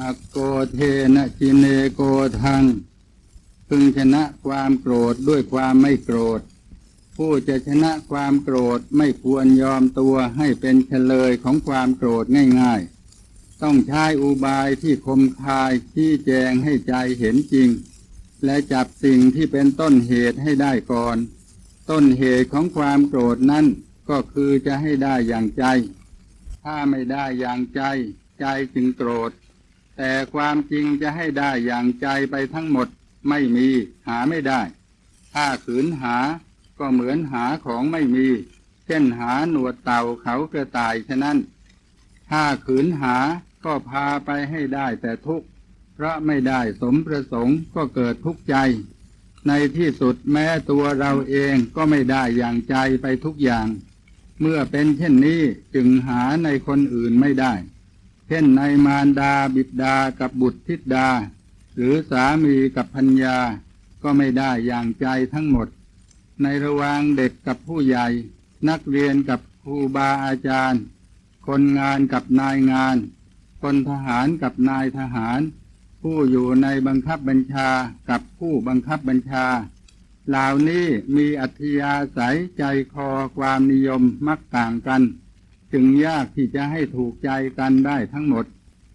อโกเทนะจิเนโกทัง พึงชนะความโกรธด้วยความไม่โกรธ ผู้จะชนะความโกรธไม่ควรยอมตัวให้เป็นเฉลยของความโกรธง่ายๆ ต้องใช้อุบายที่คมคายชี้แจงให้ใจเห็นจริง และจับสิ่งที่เป็นต้นเหตุให้ได้ก่อน ต้นเหตุของความโกรธนั้นก็คือจะให้ได้อย่างใจ ถ้าไม่ได้อย่างใจ ใจจึงโกรธ แต่ความจริงจะให้ได้อย่างใจไปทั้งหมดไม่มีหาไม่ได้ ถ้าขืนหาก็เหมือนหาของไม่มี เช่นหาหนวดเต่าเขากระต่ายฉะนั้น ถ้าขืนหาก็พาไปให้ได้แต่ทุกข์เพราะไม่ได้สมประสงค์ก็เกิดทุกข์ใจ ในที่สุดแม้ตัวเราเองก็ไม่ได้อย่างใจไปทุกอย่าง เมื่อเป็นเช่นนี้จึงหาในคนอื่นไม่ได้ เช่นในมารดาบิดากับบุตรธิดา หรือสามีกับพัญญา ก็ไม่ได้อย่างใจทั้งหมด ในระหว่างเด็กกับผู้ใหญ่ นักเรียนกับครูบาอาจารย์ คนงานกับนายงาน คนทหารกับนายทหาร ผู้อยู่ในบังคับบัญชากับผู้บังคับบัญชา เหล่านี้มีอัธยาศัยใจคอความนิยมมักต่างกัน จึงยากที่จะให้ถูกใจกันได้ทั้งหมด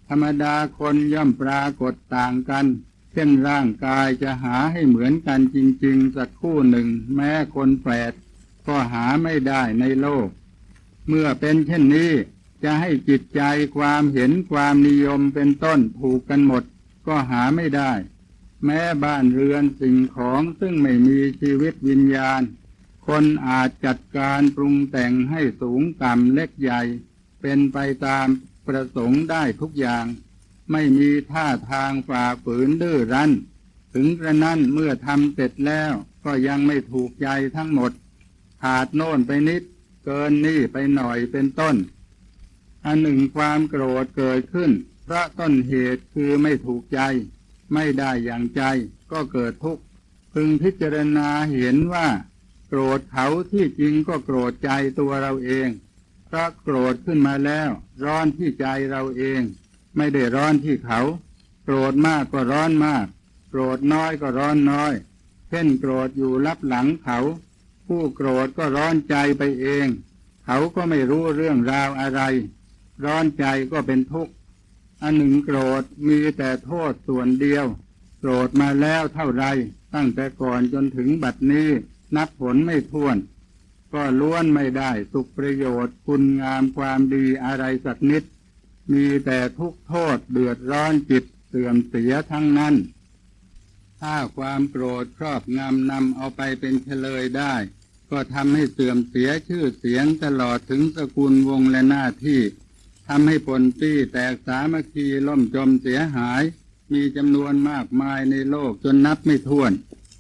ธรรมดาคนย่อมปรากฏต่างกัน เช่นร่างกายจะหาให้เหมือนกันจริง ๆ สักคู่หนึ่ง แม้คนแปดก็หาไม่ได้ในโลก เมื่อเป็นเช่นนี้จะให้จิตใจความเห็นความนิยมเป็นต้นถูกกันหมด ก็หาไม่ได้ แม้บ้านเรือนสิ่งของซึ่งไม่มีชีวิตวิญญาณ คนอาจจัดการปรุงแต่งให้สูงต่ำเล็กใหญ่ เป็นไปตามประสงค์ได้ทุกอย่าง ไม่มีท่าทางฝ่าฝืนดื้อรั้น ถึงกระนั้นเมื่อทำเสร็จแล้วก็ยังไม่ถูกใจทั้งหมด ขาดโน่นไปนิด เกินนี่ไปหน่อยเป็นต้น อันหนึ่งความโกรธเกิดขึ้น เพราะต้นเหตุคือไม่ถูกใจ ไม่ได้อย่างใจก็เกิดทุกข์พึงพิจารณาเห็นว่า โกรธเขาที่จริงก็โกรธใจตัวเราเองเพราะโกรธขึ้นมาแล้ว ร้อนที่ใจเราเอง ไม่ได้ร้อนที่เขา โกรธมากก็ร้อนมาก โกรธน้อยก็ร้อนน้อย เช่นโกรธอยู่รับหลังเขา ผู้โกรธก็ร้อนใจไปเอง เขาก็ไม่รู้เรื่องราวอะไร ร้อนใจก็เป็นทุกข์อันหนึ่งโกรธมีแต่โทษส่วนเดียว โกรธมาแล้วเท่าไรตั้งแต่ก่อนจนถึงบัดนี้ นับผลไม่ถ้วน ก็ล้วนไม่ได้สุขประโยชน์คุณงามความดีอะไรสักนิด มีแต่ทุกข์โทษเดือดร้อนจิตเสื่อมเสียทั้งนั้น ถ้าความโกรธครอบงำนำเอาไปเป็นเฉลยได้ ก็ทำให้เสื่อมเสียชื่อเสียงตลอดถึงสกุลวงและหน้าที่ทำให้ผลตี้แตกสามัคคีล่มจมเสียหาย มีจำนวนมากมายในโลกจนนับไม่ถ้วน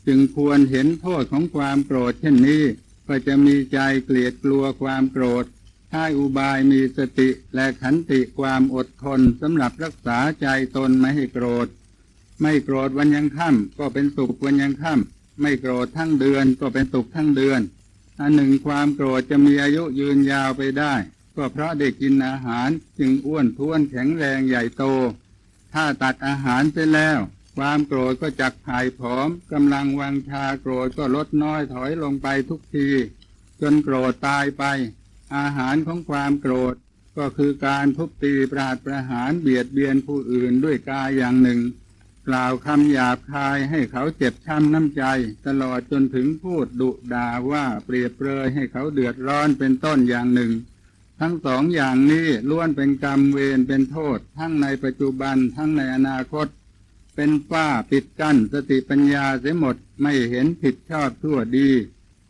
จึงควรเห็นโทษของความโกรธเช่นนี้ ก็จะมีใจเกลียดกลัวความโกรธถ้าอุบายมีสติและขันติความอดทนสำหรับรักษาใจตนไม่ให้โกรธ ไม่โกรธวันยังค่ำก็เป็นสุขวันยังค่ำไม่โกรธทั้งเดือนก็เป็นสุขทั้งเดือนอันหนึ่งความโกรธจะมีอายุยืนยาวไปได้ ก็เพราะได้กินอาหารจึงอ้วนท้วนแข็งแรงใหญ่โต ถ้าตัดอาหารไปแล้ว ความโกรธก็จักหายผอมกำลังวังชาโกรธก็ลดน้อยถอยลงไปทุกที จนโกรธตายไป อาหารของความโกรธก็คือการทุบตีปราดประหารเบียดเบียนผู้อื่นด้วยกายอย่างหนึ่ง กล่าวคำหยาบคายให้เขาเจ็บช้ำน้ำใจ ตลอดจนถึงพูดดุด่าว่าเปรียบเปรยให้เขาเดือดร้อนเป็นต้นอย่างหนึ่ง ทั้งสองอย่างนี้ล้วนเป็นกรรมเวรเป็นโทษ ทั้งในปัจจุบันทั้งในอนาคต เป็นฝ้าปิดกั้นสติปัญญาเสียหมดไม่เห็นผิดชอบทั่วดี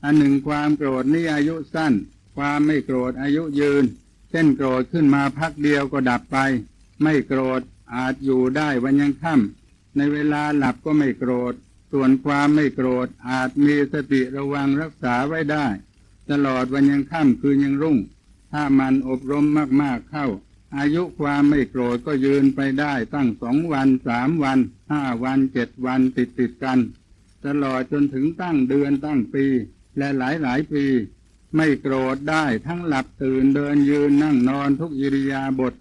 อันหนึ่งความโกรธนี่อายุสั้น ความไม่โกรธอายุยืน เช่นโกรธขึ้นมาพักเดียวก็ดับไป ไม่โกรธอาจอยู่ได้วันยังค่ำในเวลาหลับก็ไม่โกรธ ส่วนความไม่โกรธอาจมีสติระวังรักษาไว้ได้ ตลอดวันยังค่ำคืนยังรุ่ง ถ้ามันอบรมมากๆเข้า อายุความไม่โกรธก็ยืนไปได้ตั้งสองวันสามวันห้าวันเจ็ดวันติดติดกัน ตลอดจนถึงตั้งเดือนตั้งปี และหลายหลายปี ไม่โกรธได้ทั้งหลับตื่นเดินยืนนั่งนอนทุกอิริยาบถ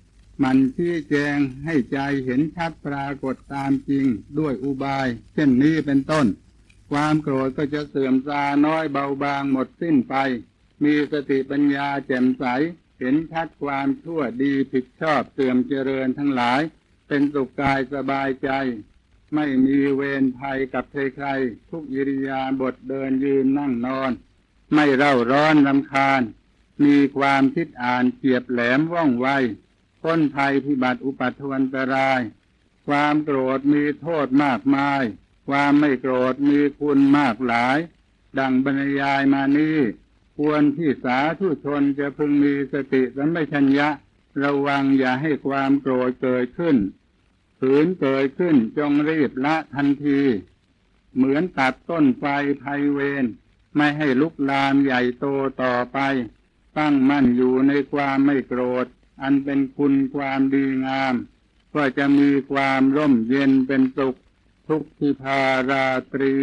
มันชี้แจงให้ใจเห็นชัดปรากฏตามจริงด้วยอุบาย เช่นนี้เป็นต้น ความโกรธก็จะเสื่อมซาน้อยเบาบางหมดสิ้นไป มีสติปัญญาแจ่มใส เห็นชัดความชั่วดีผิดชอบเสื่อมเจริญทั้งหลาย เป็นสุขกายสบายใจ ไม่มีเวรภัยกับใครๆทุกอิริยาบถเดินยืนนั่งนอน ไม่เร่าร้อนรำคาญ มีความคิดอ่านเฉียบแหลมว่องไวพ้นภัยพิบัติอุปัทวันตราย ความโกรธมีโทษมากมาย ความไม่โกรธมีคุณมากหลาย ดังบรรยายมานี้ ควรที่สาธุชนจะพึงมีสติสัมปชัญญะ ระวังอย่าให้ความโกรธเกิดขึ้นผืนเกิดขึ้นจงรีบละทันที เหมือนตัดต้นไฟภัยเวรไม่ให้ลุกลามใหญ่โตต่อไป ตั้งมั่นอยู่ในความไม่โกรธ อันเป็นคุณความดีงาม ก็จะมีความร่มเย็นเป็นสุขทุกทิพาราตรี